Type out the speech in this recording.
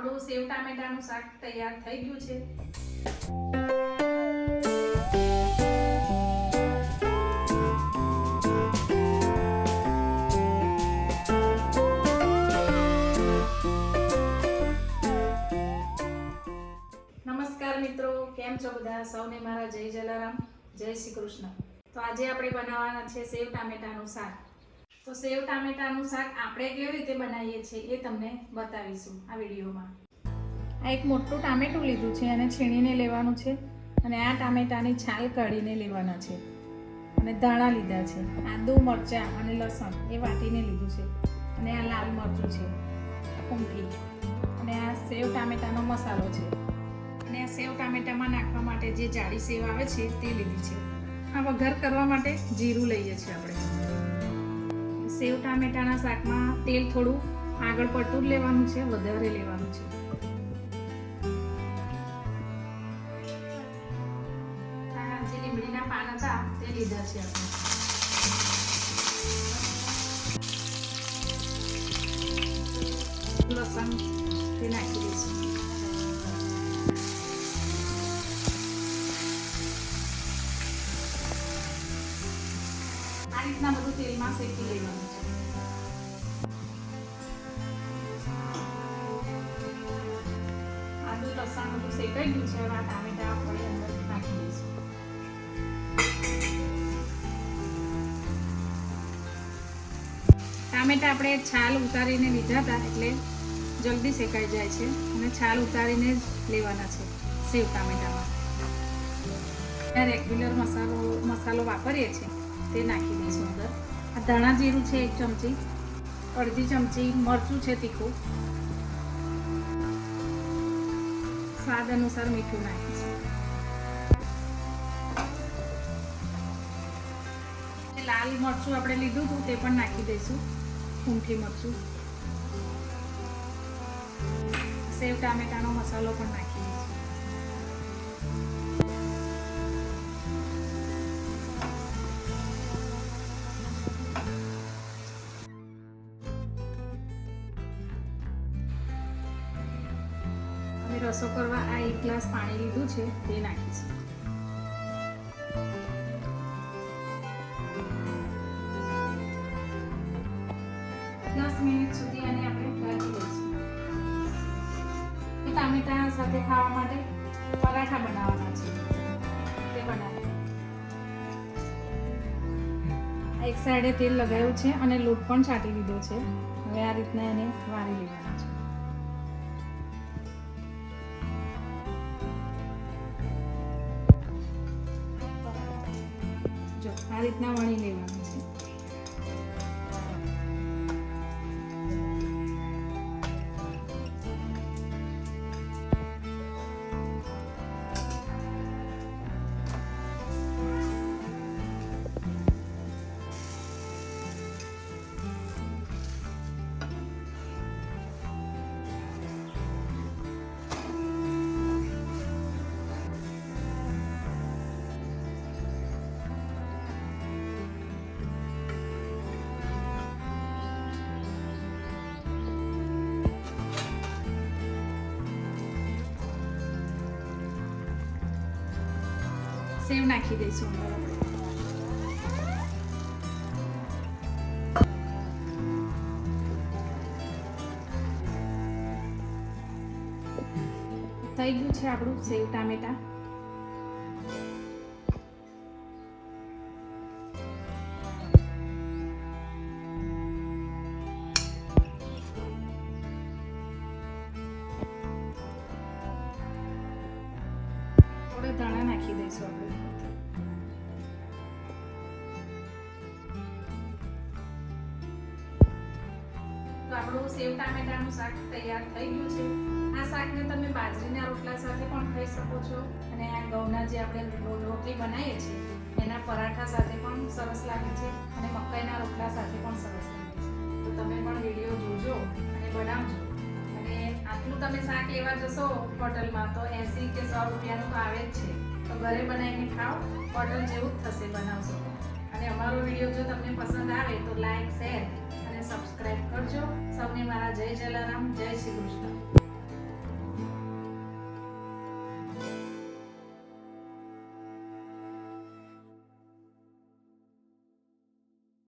આપણું સેવ ટામેટાનું શાક તૈયાર થઈ ગયું છે. નમસ્કાર મિત્રો, કેમ છો બધા? સૌને મારા જય જલારામ, જય શ્રી કૃષ્ણ. તો આજે આપણે બનાવવાના છે સેવ ટામેટાનું શાક. તો સેવ ટામેટાનું શાક આપણે કેવી રીતે બનાવીએ છીએ એ તમને બતાવીશું આ વિડીયોમાં. આ એક મોટું ટામેટું લીધું છે અને છીણીને લેવાનું છે અને આ ટામેટાની છાલ કાઢીને લેવાના છે અને ધાણા લીધા છે, આદુ મરચાં અને લસણ એ વાટીને લીધું છે અને આ લાલ મરચું છે કુંઠી અને આ સેવ ટામેટાનો મસાલો છે અને આ સેવ ટામેટામાં નાખવા માટે જે જાડી સેવ આવે છે તે લીધી છે. આ વઘાર કરવા માટે જીરું લઈએ છીએ આપણે. સેવ ટામેટાના શાકમાં તેલ થોડું આગળ પડતું જ લેવાનું છે, વધારે લેવાનું છે. જે પાન હતા, તે લીધા છે આપણે. તે નાખી આ રીતના બધું તેલમાં શેકી લેવાનું. શેકાઈ ગયું છે ટામેટા આપણે અંદર નાખી દઈશું. ટામેટા આપણે છાલ ઉતારીને લીધા હતા એટલે જલ્દી શેકાઈ જાય છે. અને છાલ ઉતારીને જ લેવાના છે સેવ ટામેટામાં. રેગ્યુલર મસાલો મસાલો વાપરીએ છીએ, તે નાખી દઈશું અંદર. આ ધાણા જીરું છે એક ચમચી, અડધી ચમચી મરચું છે તીખું. સ્વાદ અનુસાર મીઠું નાખીશું લાલ મરચું આપણે લીધું હતું તે પણ નાખી દઈશું, ઊંઠી મરચું. સેવ, ટામેટાનો મસાલો પણ નાખી રસો કરવા આ એક ગ્લાસ પાણી લીધું છે, તે નાખીશું. દસ મિનિટ સુધી આને આપણે રાખી લઈશું. ટામેટા સાથે ખાવા માટે પરાઠા બનાવવાના છે. તે બનાવીએ. આ એક સાઈડે તેલ લગાવ્યું છે અને લોટ પણ છાંટી દીધો છે. હવે આ રીતના એને વારી લેવાનો છે. આ રીતના વણી લેવાનું. સેવ નાખી દઈશું અંદર. થઈ ગયું છે આપણું સેવ ટામેટા. થોડા ધાણા નાખી દઈશું આપણે. તો આપણું સેવ ટામેટાનું શાક તૈયાર થઈ ગયું છે. આ શાકને તમે બાજરીના રોટલા સાથે પણ ખાઈ શકો છો અને આ ઘઉંના જે આપણે રોટલી બનાવીએ છીએ, એના પરાઠા સાથે પણ સરસ લાગે છે અને મકાઈના રોટલા સાથે પણ સરસ લાગે છે. તો તમે પણ વીડિયો જોજો અને બનાવજો. અને આટલું તમે શાક લેવા જશો હોટલમાં તો એંસી કે સો રૂપિયાનું આવે જ છે. તો ઘરે બનાવીને ખાઓ, હોટલ જેવું જ થશે બનાવશો. અને અમારો વીડિયો જો તમને પસંદ આવે તો લાઈક, શેર અને સબસ્ક્રાઇબ કરજો. સૌને મારા જય જલારામ, જય શ્રી કૃષ્ણ.